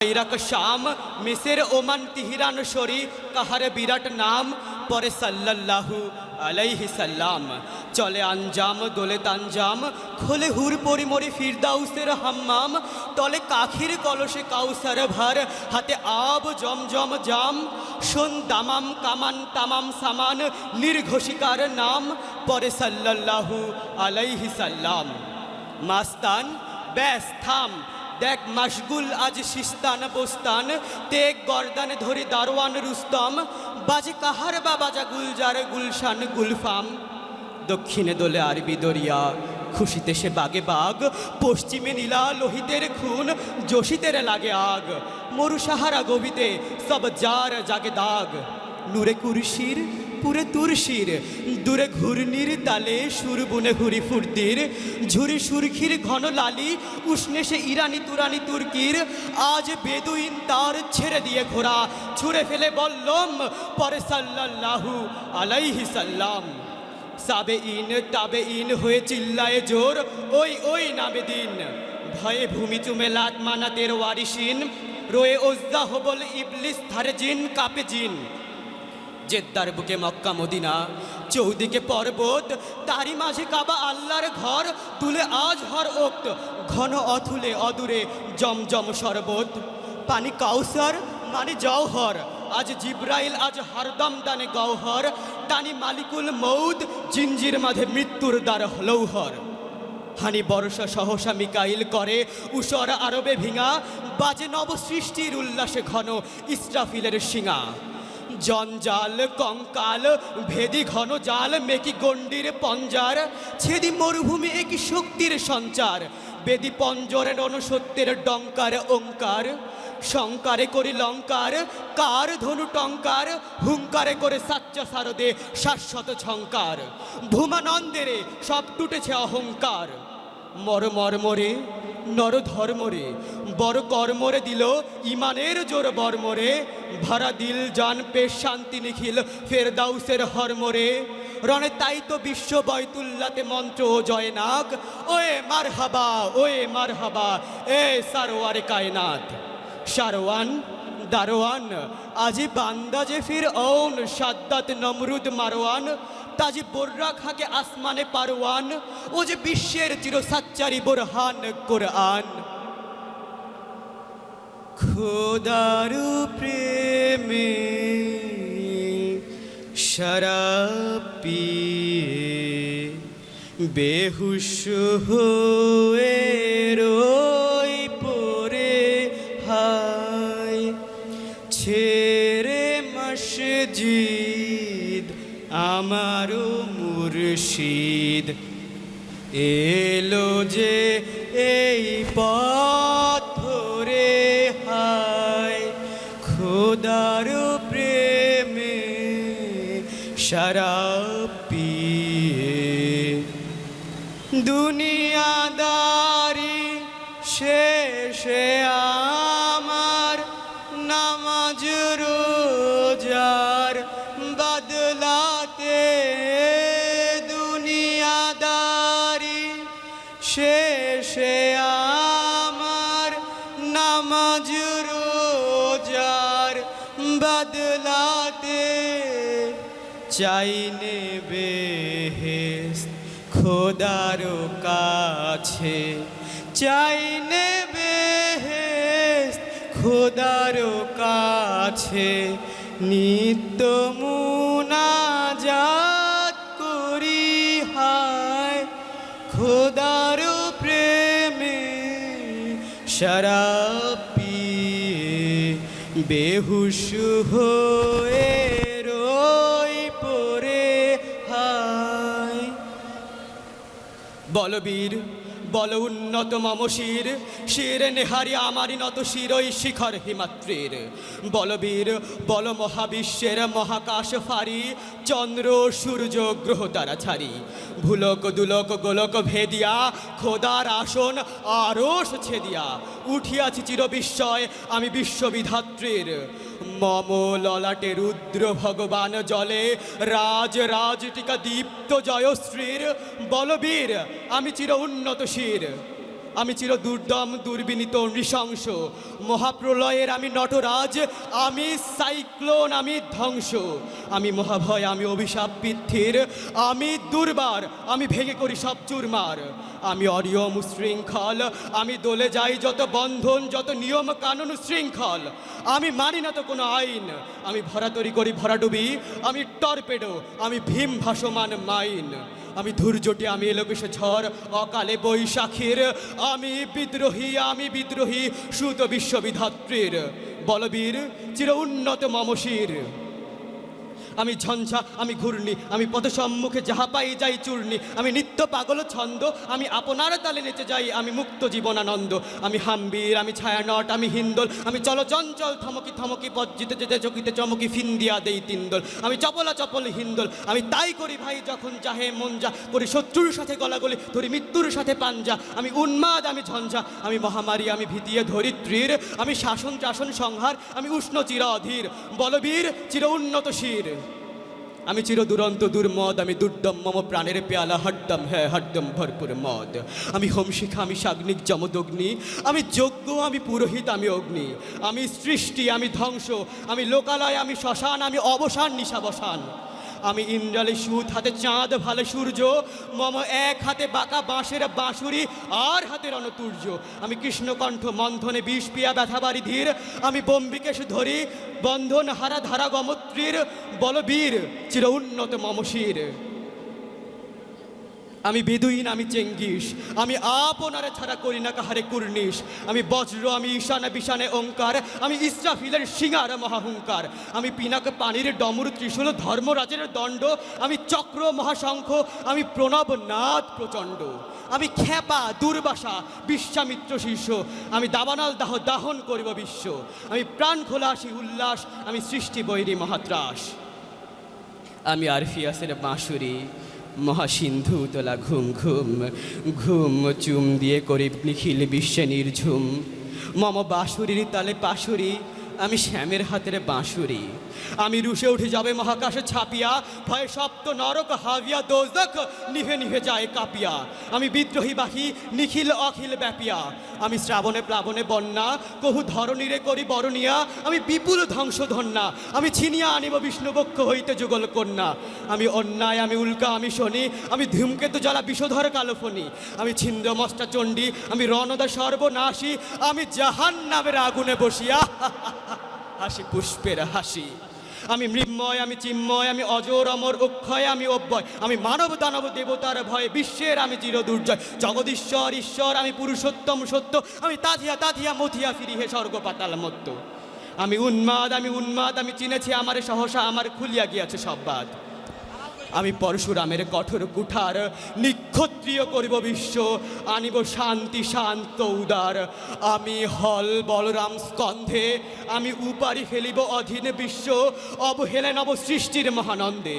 Iraq শাম, মিসের, Oman, তিহিরান, শরী, কাহার বিরাট নাম, পরে সাল্লাল্লাহু আলাইহি সাল্লাম। চলে আঞ্জাম, দোলে তাঞ্জাম, খোলে হুর পরিমরি ফিরদাউসের হাম্মাম, তলে কাখির কলসে কাউসার ভার, হাতে আব, জমজম, জাম, শোন দামাম, কামান, তামাম, সামান, নির্ঘোষিকার নাম, পরে সাল্লাল্লাহু আলাইহি সাল্লাম। মাস্তান, ব্যাস, থাম। দেখ মাসগুল আজ শিস্তান বোস্তান তেক গর্দানে ধরি দারোয়ান রুস্তম, বাজে কাহার বা বাজা গুলজার গুলশান গুলফাম। দক্ষিণে দোলে আরবি দরিয়া, খুশিতে সে বাগে বাগ, পশ্চিমে নীলা লোহিতের খুন যোশিতের লাগে আগ। মরু সাহারা সব যার জাগে দাগ। নূরে কুরশির পুরে তুরশির দূরে ঘূর্ণির তালে সুর বুনে ঘুরি ফুর্তির। ঝুরি সুরখির ঘন লালি, উষ্ণে সে ইরানি তুরানি তুর্কির। আজ বেদুইন তার ছেড়ে দিয়ে ঘোড়া, ছুঁড়ে ফেলে বললম, পরে সাল্লাল্লাহু আলাইহি সাল্লাম। সাবে ইন, তাবে ইন হয়ে চিল্লায় জোর, ওই ওই নাবে দিন। ভয়ে ভূমি চুমে লাত মানাতের ওয়ারিসিন রয়ে ওজ্জা হবল ইবলিস ধারে জিন, কাপে জিন। জেদ্দার বুকে মক্কা, মদিনা। চৌদিকে পর্বত তারই মাঝে কাবা, আল্লাহর ঘর তুলে আজ হর ওক্ত, ঘন অথুলে অদূরে জমজম শরবত। পানি কাউসার মানে জওহর, আজ জিব্রাইল, আজ হরদম দানে গৌহর টানি মালিকুল মৌদ জিঞ্জির মাঝে মৃত্যুর দ্বার লৌহর। হানি বর্ষা সহসা মিকাইল করে, উষর আরবে ভিঙা, বাজে নবসৃষ্টির উল্লাসে ঘন ইসরাফিলের শিঙা। জঞ্জাল, কঙ্কাল, ভেদি ঘন জাল, মেকি গণ্ডির পঞ্জার, ছেদি মরুভূমি একই শক্তির সঞ্চার, বেদি পঞ্জরে রণসত্যের ডঙ্কার, ওঙ্কার, শঙ্কারে করি লঙ্কার, কার ধনু টঙ্কার, হুঙ্কারে করে সাচ্চা সারদে শাশ্বত ঝঙ্কার ভূমানন্দেরে সব টুটেছে অহংকার মর মর মরে নর ধর্মরে বড় কর্মরে দিল ইমানের জোর বর্মরে। ভাড়া দিল জান, পেশ শান্তি নিখিল ফেরদাউসের হরমরে। রণে তাই তো বিশ্ব বয়তুল্লাতে মন্ত্র ও জয়নাক ওয়ে মার হাবা ওয়ে মার হাবা এ সারোয়ার কায়নাত। সারোয়ান, দারোয়ান, আজি বান্দা যে ফির ওন সাদ্দাত নমরুদ মারওয়ান তাজি বোর্রা খাকে আসমানে পারওয়ান, ও যে বিশ্বের চির সাচ্চারি বোরহান কোরআন। খোদারু প্রেমে শরাব পিয়ে, বেহুশ হয়ে খোদার প্রেমে শরাব পিয়ে। দুনিয়াদারি শেষে চাই নেবে খোদার কাছে। চাই নেবে খোদার কাছে। নিত্য মুনাজাত করি হায় খোদার প্রেমে শরাব পিয়ে। বেহুশ হয়ে বলবীর, বল উন্নত মম শির নেহারি আমারি নত শিরই শিখর হিমাত্রীর বলবীর, বল মহাবিশ্বের মহাকাশ ফারি চন্দ্র, সূর্য, গ্রহ তারা ছাড়ি। ভুলক, দুলক, গোলক ভেদিয়া, খোদার আসন আরস ছেদিয়া। উঠিয়াছি চির বিস্ময় আমি বিশ্ববিধাত্রীর। মম ললাটে রুদ্র ভগবান জলে রাজ রাজটিকা দীপ্ত জয়শ্রীর বলবীর আমি চির উন্নত শির। আমি চির দুর্দম, দুর্বিনীত, নৃশংস। মহাপ্রলয়ের আমি নটরাজ, আমি সাইক্লোন, আমি ধ্বংস। আমি মহাভয়, আমি অভিশাপ বৃদ্ধির, আমি দুর্বার, আমি ভেঙে করি সব চুরমার। আমি অরিয়ম শৃঙ্খল আমি দোলে যাই যত বন্ধন, যত নিয়ম কানুন শৃঙ্খল। আমি মানি না তো কোনো আইন। আমি ভরাতরি করি ভরাডুবি, আমি টর্পেডো, আমি ভীম ভাসমান মাইন। আমি ধৈর্যটি, আমি এলোকেশ ঝড়, অকালে বৈশাখীর। আমি বিদ্রোহী আমি বিদ্রোহী সুত বিশ্ববিধাত্রীর বলবীর, চির উন্নত মমশির। আমি ঝঞ্ঝা, আমি ঘূর্ণি, আমি পথ সম্মুখে যাহা পাই যাই চূর্ণি। আমি নিত্য পাগল ছন্দ, আমি আপনার তালে নেচে যাই, আমি মুক্ত জীবনানন্দ। আমি হাম্বির, আমি ছায়ানট, আমি হিন্দোল, আমি চলচঞ্চল, থমকি থমকি পজ্জিতে যেতে চকিতে চমকি ফিন্দিয়া দেই তিন্দোল। আমি চপলা চপল হিন্দোল, আমি তাই করি ভাই যখন চাহে মন যা করি শত্রুর সাথে গলাগলি, ধরি মৃত্যুর সাথে পাঞ্জা। আমি উন্মাদ, আমি ঝঞ্ঝা, আমি মহামারী, আমি ভীতিয়ে ধরিত্রীর। আমি শাসন শাসন সংহার, আমি উষ্ণ চির অধীর বলবীর, চির উন্নত শির। আমি চির দুরন্ত দুর্মদ, আমি দুর্দম, মম প্রাণের পেয়ালা, হরদম হ্যাঁ হরদম, ভরপুর মদ। আমি হোমশিখা, আমি সাগ্নিক, যমদগ্নি। আমি যজ্ঞ, আমি পুরোহিত, আমি অগ্নি। আমি সৃষ্টি, আমি ধ্বংস। আমি লোকালয়, আমি শ্মশান, আমি অবসান, নিশাবসান। আমি ইন্দ্রালে সুত হাতে, চাঁদ ভালো সূর্য, মম এক হাতে বাঁকা বাঁশের বাঁশুরি, আর হাতে রণতূর্য। আমি কৃষ্ণকণ্ঠ মন্থনে বিষ পিয়া ব্যথাবাড়ি ধীর, আমি বম্বিকেশ ধরি, বন্ধন হারা ধারা গমত্রীর, বলবীর, চির উন্নত মমশির। আমি বেদুইন, আমি চেঙ্গিস। আমি আপনারে ছাড়া করি না কাহারে কুর্নিশ। আমি বজ্র, আমি ঈশানে বিশানে ওঙ্কার। আমি ইসরাফিলের সিঙ্গার মহাহুঙ্কার। আমি পিনাক পানির ডমর ত্রিশূল ধর্মরাজের দণ্ড। আমি চক্র, মহাশঙ্খ। আমি প্রণব নাথ প্রচণ্ড। আমি খ্যাপা, দুর্বাসা, বিশ্বামিত্র শীর্ষ আমি দাবানাল দাহ দাহন করিব বিশ্ব। আমি প্রাণ খোলাসি উল্লাস। আমি সৃষ্টি বৈরী মহাত্রাস। আমি আরফিয়াসের বাঁশুরি। মহাসিন্ধু তোলা ঘুম ঘুম ঘুম চুম দিয়ে করিব নিখিল বিশ্বে নির্ঝুম। মম বাঁশুরির তালে পাশুরি আমি শ্যামের হাতের বাঁশুরি। আমি রুশে উঠে যাবে মহাকাশে ছাপিয়া, ভয়ে সপ্ত নরক হাবিয়া, দোজক নিভে নিভে যায় কাপিয়া। আমি বিদ্রোহী বাহি নিখিল অখিল ব্যাপিয়া। আমি শ্রাবণে প্লাবনে বন্যা, কহু ধরণীরে করি বরণিয়া। আমি বিপুল ধ্বংস ধন্যা আমি ছিনিয়া আনিব বিষ্ণুবক্ষ হইতে যুগল কন্যা। আমি অন্যায়, আমি উল্কা, আমি শনি। আমি ধূমকেতু জ্বালা, বিষধর কালোফনি আমি ছিন্দ্রমস্তা চণ্ডী আমি রণদা সর্বনাশী। আমি জাহান নামের আগুনে বসিয়া হাসি, পুষ্পের হাসি। আমি মৃন্ময়, আমি চিন্ময়, আমি অজর, অমর অক্ষয় আমি অব্যয়। আমি মানব দানব দেবতার ভয়ে বিশ্বের আমি চির দুর্জয় জগদীশ্বর, ঈশ্বর, আমি পুরুষোত্তম সত্য। আমি তাধিয়া তাধিয়া, মথিয়া ফিরি হে স্বর্গ পাতাল মত্ত। আমি উন্মাদ আমি উন্মাদ, আমি চিনেছি, আমার সহসা, আমার খুলিয়া গিয়াছে সব বাদ। আমি পরশুরামের কঠোর কুঠার নিক্ষত্রিয় করিব বিশ্ব, আনিব শান্তি, শান্ত, উদার। আমি হল বলরাম স্কন্ধে, আমি উপারি ফেলিব অধীন বিশ্ব, অবহেলে নব সৃষ্টির মহানন্দে।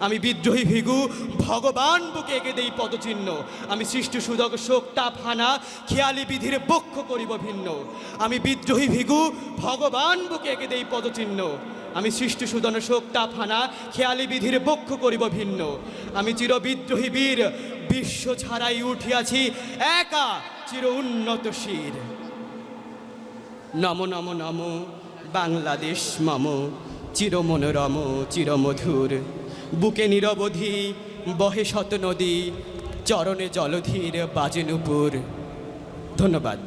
আমি বিদ্রোহী ভিগু, ভগবান বুকে এঁকে দেই পদচিহ্ন। আমি সৃষ্টি সুদক শোকতাপ হানা, খেয়ালি বিধির বক্ষ করিব ভিন্ন। আমি বিদ্রোহী ভিগু, ভগবান বুকে এঁকে দেই পদচিহ্ন। আমি সৃষ্টি সুদন শোকতাপ হানা, খেয়ালি বিধির বক্ষ করিব ভিন্ন। আমি চির বিদ্রোহী বীর, বিশ্ব ছাড়াই উঠিয়াছি একা চির উন্নত শির। নম নম নম, বাংলাদেশ মম চির মনোরম চিরমধুর। বুকে নিরবধি বহে শত নদী চরণে জলধীর বাজে নুপুর। ধন্যবাদ।